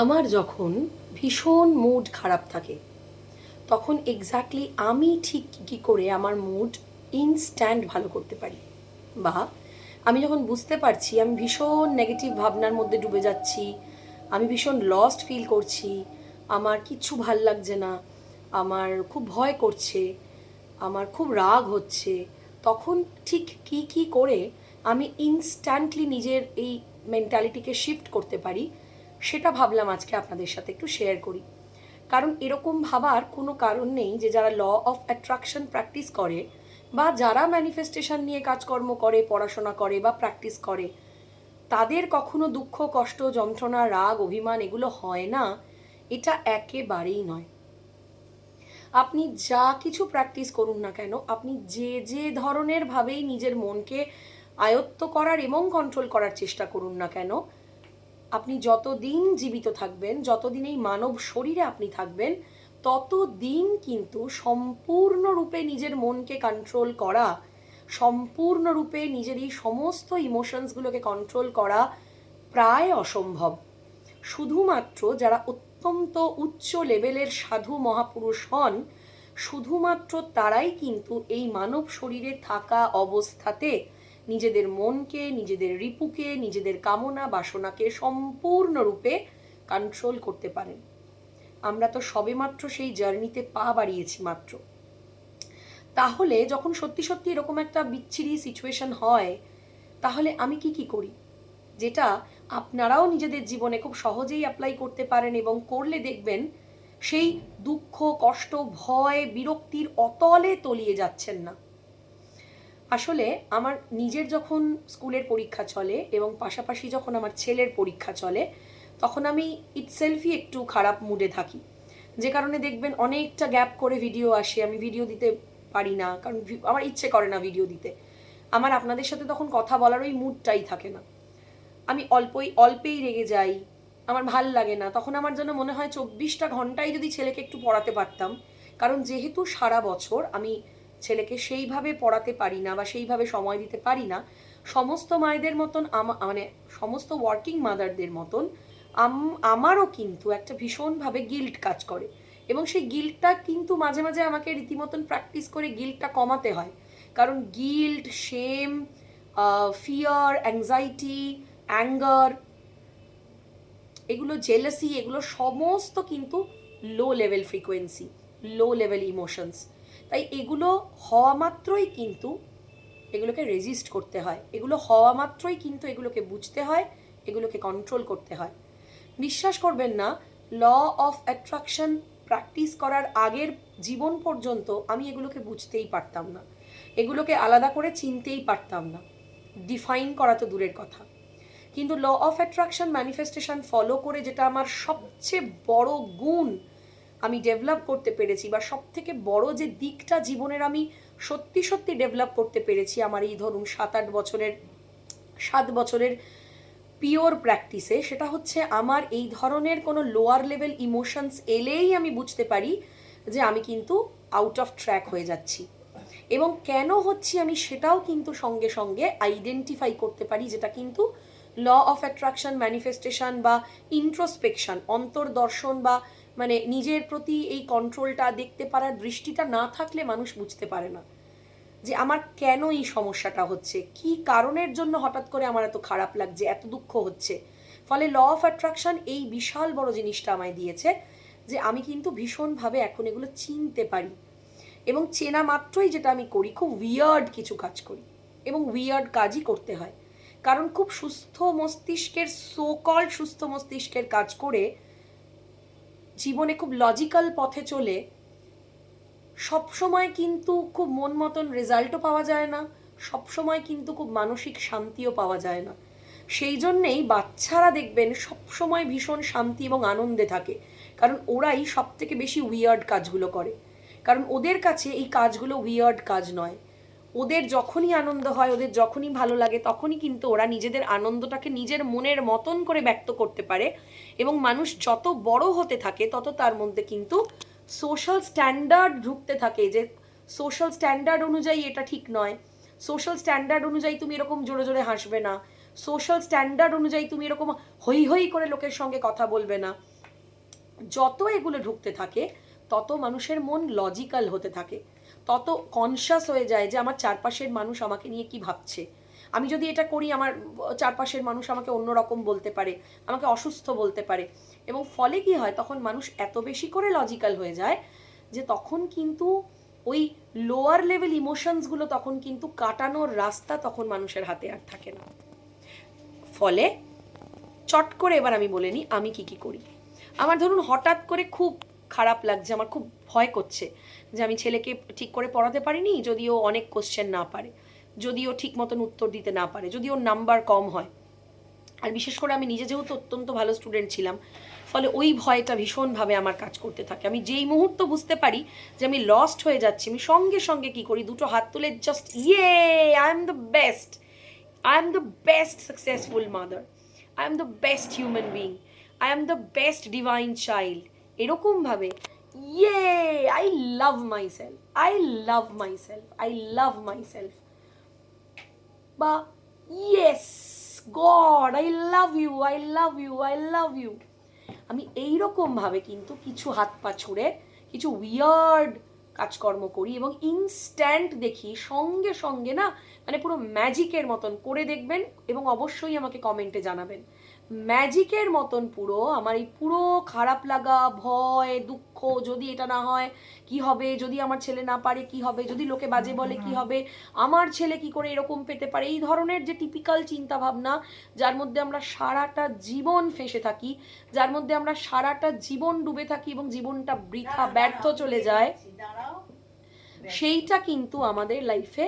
আমার যখন ভীষণ মুড খারাপ থাকে, তখন এক্স্যাক্টলি আমি ঠিক কী করে আমার মুড ইনস্ট্যান্ট ভালো করতে পারি? বা আমি যখন বুঝতে পারছি, আমি ভীষণ নেগেটিভ ভাবনার মধ্যে ডুবে যাচ্ছি, আমি ভীষণ লস্ট ফিল করছি, আমার কিচ্ছু ভালো লাগছে না, আমার খুব ভয় করছে, আমার খুব রাগ হচ্ছে, তখন ঠিক কি কি করে আমি ইনস্ট্যান্টলি নিজের এই মেন্টালিটিকে শিফট করতে পারি? সেটা ভাবলাম আজকে আপনাদের সাথে একটু শেয়ার করি। কারণ এরকম ভাবার কোনো কারণ নেই যে যারা ল অফ অ্যাট্রাকশন প্র্যাকটিস করে বা যারা ম্যানিফেস্টেশন নিয়ে কাজকর্ম করে, পড়াশোনা করে বা প্র্যাকটিস করে, তাদের কখনো দুঃখ, কষ্ট, যন্ত্রণা, রাগ, অভিমান এগুলো হয় না, এটা একেবারেই নয়। আপনি যা কিছু প্র্যাকটিস করুন না কেন, আপনি যে যে ধরনের ভাবেই নিজের মনকে আয়ত্ত করার এবং কন্ট্রোল করার চেষ্টা করুন না কেন আপনি যতদিন জীবিত থাকবেন, যতদিন এই মানব শরীরে আপনি থাকবেন, ততদিন কিন্তু সম্পূর্ণরূপে নিজের মনকে কন্ট্রোল করা, সম্পূর্ণরূপে নিজের এই সমস্ত ইমোশনসগুলোকে কন্ট্রোল করা প্রায় অসম্ভব। শুধুমাত্র যারা অত্যন্ত উচ্চ লেভেলের সাধু মহাপুরুষ হন, শুধুমাত্র তারাই কিন্তু এই মানব শরীরে থাকা অবস্থাতে নিজেদের মনকে, নিজেদের রিপুকে, নিজেদের কামনা, বাসনাকে সম্পূর্ণরূপে কন্ট্রোল করতে পারেন। আমরা তো সবেমাত্র সেই জার্নিতে পা বাড়িয়েছি মাত্র। তাহলে যখন সত্যি সত্যি এরকম একটা বিচ্ছিরি সিচুয়েশন হয়, তাহলে আমি কি কি করি? যেটা আপনারাও নিজেদের জীবনে খুব সহজেই অ্যাপ্লাই করতে পারেন এবং করলে দেখবেন সেই দুঃখ, কষ্ট, ভয়, বিরক্তির অতলে তলিয়ে যাচ্ছেন না। আসলে আমার নিজের যখন স্কুলের পরীক্ষা চলে এবং পাশাপাশি যখন আমার ছেলের পরীক্ষা চলে, তখন আমি ইটসেলফই একটু খারাপ মুডে থাকি। যে কারণে দেখবেন অনেকটা গ্যাপ করে ভিডিও আসে, আমি ভিডিও দিতে পারি না, কারণ আমার ইচ্ছে করে না ভিডিও দিতে। আমার আপনাদের সাথে তখন কথা বলার ওই মুডটাই থাকে না। আমি অল্পই, অল্পেই রেগে যাই, আমার ভালো লাগে না, তখন আমার জন্য মনে হয় চব্বিশটা ঘন্টাই যদি ছেলেকে একটু পড়াতে পারতাম, কারণ যেহেতু সারা বছর আমি ছেলেকে সেইভাবে পড়াতে পারি না বা সেইভাবে সময় দিতে পারি না, সমস্ত মায়েদের মতন মানে সমস্ত ওয়ার্কিং মাদারদের মতন আমারও কিন্তু একটা ভীষণভাবে গিল্ট কাজ করে এবং সেই গিল্টটা কিন্তু মাঝে মাঝে আমাকে রীতিমতন প্র্যাকটিস করে গিল্টটা কমাতে হয়। কারণ guilt shame fear anxiety anger এগুলো জেলাসি এগুলো সমস্ত কিন্তু low level frequency low level emotions তাই এগুলো হওয়া মাত্রই কিন্তু এগুলোকে রেজিস্ট করতে হয়। এগুলো হওয়া মাত্রই কিন্তু এগুলোকে বুঝতে হয়, এগুলোকে কন্ট্রোল করতে হয়। বিশ্বাস করবেন না ল অফ অ্যাট্রাকশন প্র্যাকটিস করার আগের জীবন পর্যন্ত আমি এগুলোকে বুঝতেই পারতাম না। এগুলোকে আলাদা করে চিনতেই পারতাম না। ডিফাইন করা তো দূরের কথা। কিন্তু law of attraction manifestation follow করে যেটা আমার সবচেয়ে বড় গুণ আমি ডেভেলপ করতে পেরেছি বা সব থেকে বড় যে দিকটা জীবনের আমি সত্যি সত্যি ডেভেলপ করতে পেরেছি আমার এই ধরুন সাত আট বছরের, সাত বছরের পিওর প্র্যাকটিসে সেটা হচ্ছে আমার এই ধরনের কোনো লোয়ার লেভেল ইমোশনস এলেই আমি বুঝতে পারি যে আমি কিন্তু আউট অফ ট্র্যাক হয়ে যাচ্ছি। এবং কেন হচ্ছি আমি সেটাও কিন্তু সঙ্গে সঙ্গে আইডেন্টিফাই করতে পারি যেটা কিন্তু ল অফ অ্যাট্রাকশন ম্যানিফেস্টেশন বা ইন্ট্রোস্পেকশন অন্তর্দর্শন বা মানে নিজের প্রতি এই কন্ট্রোলটা দেখতে পারার দৃষ্টিটা না থাকলে মানুষ বুঝতে পারে না। যে আমার কেন এই সমস্যাটা হচ্ছে? কি কারণের জন্য হঠাৎ করে আমার এত খারাপ লাগছে, এত দুঃখ হচ্ছে? ফলে ল অফ অ্যাট্রাকশন এই বিশাল বড় জিনিসটা আমায় দিয়েছে যে আমি কিন্তু ভীষণভাবে এখন এগুলো চিনতে পারি। এবং চেনা মাত্রই যেটা আমি করি, খুব উইয়ার্ড কিছু কাজ করি। এবং উইয়ার্ড কাজই করতে হয়। কারণ খুব সুস্থ মস্তিষ্কের সোকল সুস্থ মস্তিষ্কের কাজ করে জীবনে খুব লজিক্যাল পথে চলে সব সময় কিন্তু খুব মন মতন রেজাল্টও পাওয়া যায় না সব সময় কিন্তু খুব মানসিক শান্তিও পাওয়া যায় না। সেই জন্যেই বাচ্চারা দেখবেন সব সময় ভীষণ শান্তি এবং আনন্দে থাকে, কারণ ওরাই সব থেকে বেশি উইয়ার্ড কাজগুলো করে। কারণ ওদের কাছে এই কাজগুলো উইয়ার্ড কাজ নয়। ওদের যখনই আনন্দ হয়, ওদের যখনই ভালো লাগে, তখনই কিন্তু ওরা নিজেদের আনন্দটাকে নিজের মনের মতন করে ব্যক্ত করতে পারে এবং মানুষ যত বড় হতে থাকে, তত তার মধ্যে কিন্তু সোশ্যাল স্ট্যান্ডার্ড ঢুকতে থাকে যে সোশ্যাল স্ট্যান্ডার্ড অনুযায়ী এটা ঠিক নয়। সোশ্যাল স্ট্যান্ডার্ড অনুযায়ী তুমি এরকম জোরে জোরে হাসবে না। সোশ্যাল স্ট্যান্ডার্ড অনুযায়ী তুমি এরকম হই হই করে লোকের সঙ্গে কথা বলবে না। যত এগুলো ঢুকতে থাকে, তত মানুষের মন লজিক্যাল হতে থাকে। তত কনসাস হয়ে যায় যে আমার চারপাশের মানুষ আমাকে নিয়ে কি ভাবছে। আমি যদি এটা করি, আমার চারপাশের মানুষ আমাকে অন্যরকম বলতে পারে, আমাকে অসুস্থ বলতে পারে। এবং ফলে কি হয়, তখন মানুষ এত বেশি করে লজিক্যাল হয়ে যায় যে তখন কিন্তু ওই লোয়ার লেভেল ইমোশনসগুলো তখন কিন্তু কাটানোর রাস্তা তখন মানুষের হাতে আর থাকে না। ফলে চট করে এবার আমি বলে নিই, আমি কি কি করি? আমার ধরুন হঠাৎ করে খুব খারাপ লাগছে, আমার খুব ভয় করছে যে আমি ছেলেকে ঠিক করে পড়াতে পারিনি, যদিও অনেক কোশ্চেন না পারে, যদিও ঠিক মতন উত্তর দিতে না পারে যদি ওর নাম্বার কম হয়। আর বিশেষ করে আমি নিজে যেহেতু অত্যন্ত ভালো স্টুডেন্ট ছিলাম, ফলে ওই ভয়টা ভীষণভাবে আমার কাজ করতে থাকে। আমি যেই মুহূর্ত বুঝতে পারি যে আমি লস্ট হয়ে যাচ্ছি, আমি সঙ্গে সঙ্গে কি করি, দুটো হাত তুলে জাস্ট ইয়ে I am the best I am the best successful mother I am the best human being I am the best divine child এরকমভাবে ইয়ে I love myself I love myself I love myself বা yes God I love you I love you I love you আমি এইরকমভাবে কিন্তু কিছু হাত পা ছুড়ে, কিছু উইয়ার্ড কাজকর্ম করি এবং ইনস্ট্যান্ট দেখি, সঙ্গে সঙ্গে না মানে পুরো ম্যাজিকের মতন করে দেখবেন এবং অবশ্যই আমাকে কমেন্টে জানাবেন। ম্যাজিকের মতন পুরো আমার এই পুরো খারাপ লাগা ভয় দুঃখ যদি এটা না হয় কি হবে? যদি আমার ছেলে না পারে কি হবে? যদি লোকে বাজে বলে কি হবে? আমার ছেলে কি করে এরকম পেতে পারে? এই ধরনের যে টিপিক্যাল চিন্তা ভাবনা যার মধ্যে আমরা সারাটা জীবন ফেসে থাকি যার মধ্যে আমরা সারাটা জীবন ডুবে থাকি এবং জীবনটা বৃথা ব্যর্থ চলে যায় সেইটা কিন্তু আমাদের লাইফে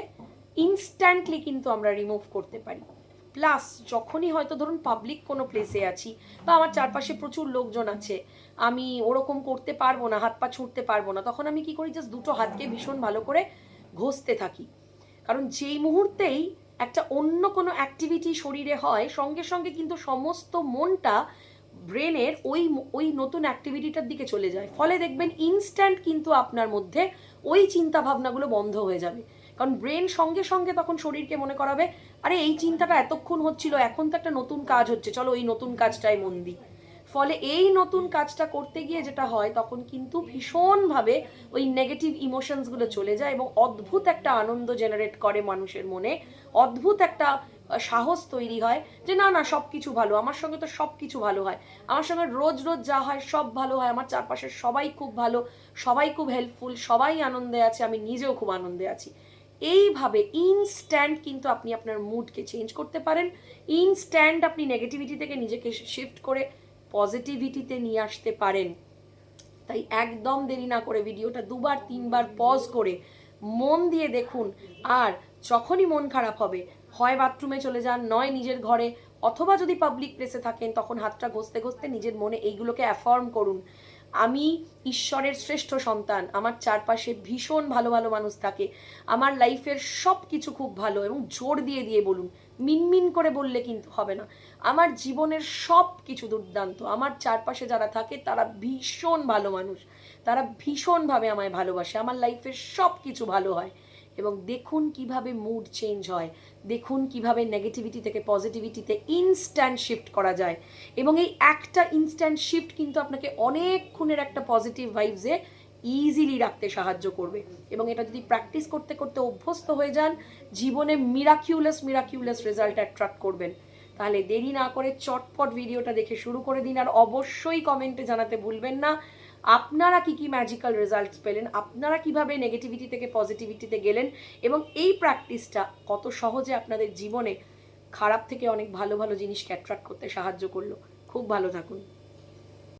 ইনস্ট্যান্টলি কিন্তু আমরা রিমুভ করতে পারি। প্লাস যখনই হয়তো ধরুন পাবলিক কোনো প্লেসে আছি, বা আমার চারপাশে প্রচুর লোকজন আছে, আমি ওরকম করতে পারব না, হাত পা ছুটতে পারব না, তখন আমি কি করি জাস্ট দুটো হাতকে ভীষণ ভালো করে ঘষতে থাকি। কারণ যেই মুহূর্তেই একটা অন্য কোনো অ্যাক্টিভিটি শরীরে হয়, সঙ্গে সঙ্গে কিন্তু সমস্ত মনটা ব্রেনের ওই ওই নতুন অ্যাক্টিভিটিটার দিকে চলে যায়। ফলে দেখবেন ইনস্ট্যান্ট কিন্তু আপনার মধ্যে ওই চিন্তা ভাবনাগুলো বন্ধ হয়ে যাবে। কারণ ব্রেন সঙ্গে সঙ্গে তখন শরীরকে মনে করাবে আরে এই চিন্তাটা এতক্ষণ হচ্ছিল, এখন তো একটা নতুন কাজ হচ্ছে, চলো এই নতুন কাজটাই মন দিই। ফলে এই নতুন কাজটা করতে গিয়ে যেটা হয়, তখন কিন্তু ভীষণভাবে ওই নেগেটিভ ইমোশনসগুলো চলে যায় এবং অদ্ভুত একটা আনন্দ জেনারেট করে মানুষের মনে। অদ্ভুত একটা সাহস তৈরি হয় যে, না না সব কিছু ভালো, আমার সঙ্গে তো সব কিছু ভালো হয়। আমার সঙ্গে রোজ রোজ যা হয় সব ভালো হয়, আমার চারপাশের সবাই খুব ভালো, সবাই খুব হেল্পফুল সবাই আনন্দে আছে, আমি নিজেও খুব আনন্দে আছি। এইভাবে ইনস্ট্যান্ট কিন্তু আপনি আপনার মুডকে চেঞ্জ করতে পারেন। ইনস্ট্যান্ট আপনি নেগেটিভিটি থেকে নিজেকে শিফট করে পজিটিভিটিতে নিয়ে আসতে পারেন। তাই একদম দেরি না করে ভিডিওটা দুবার, তিনবার পজ করে মন দিয়ে দেখুন। আর যখনই মন খারাপ হবে, হয় বাথরুমে চলে যান, নয় নিজের ঘরে, অথবা যদি পাবলিক প্লেসে থাকেন, তখন হাতটা ঘষতে ঘষতে নিজের মনে এইগুলোকে অ্যাফর্ম করুন। আমি ঈশ্বরের শ্রেষ্ঠ সন্তান। আমার চারপাশে ভীষণ ভালো ভালো মানুষ থাকে। আমার লাইফের সব কিছু খুব ভালো এবং জোর দিয়ে দিয়ে বলুন, মিনমিন করে বললে কিন্তু হবে না। আমার জীবনের সব কিছু দুর্দান্ত। আমার চারপাশে যারা থাকে, তারা ভীষণ ভালো মানুষ। তারা ভীষণভাবে আমায় ভালোবাসে। আমার লাইফের সব কিছু ভালো হয়। এবং দেখুন কীভাবে মুড চেঞ্জ হয়, দেখুন কীভাবে নেগেটিভিটি থেকে পজিটিভিটিতে ইনস্ট্যান্ট শিফট করা যায় এবং এই একটা ইনস্ট্যান্ট শিফট কিন্তু আপনাকে অনেকক্ষণের একটা পজিটিভ ভাইবসে ইজিলি রাখতে সাহায্য করবে এবং এটা যদি প্র্যাকটিস করতে করতে অভ্যস্ত হয়ে যান, জীবনে মিরাকিউলাস মিরাকিউলাস রেজাল্ট অ্যাট্রাক্ট করবেন। তাহলে দেরি না করে চটপট ভিডিওটা দেখে শুরু করে দিন আর অবশ্যই কমেন্টে জানাতে ভুলবেন না। আপনারা কি কি ম্যাজিক্যাল রেজাল্টস পেলেন? আপনারা কীভাবে নেগেটিভিটি থেকে পজিটিভিটিতে গেলেন? এবং এই প্র্যাকটিসটা কত সহজে আপনাদের জীবনে খারাপ থেকে অনেক ভালো ভালো জিনিসকে অ্যাট্রাক্ট করতে সাহায্য করল? খুব ভালো থাকুন।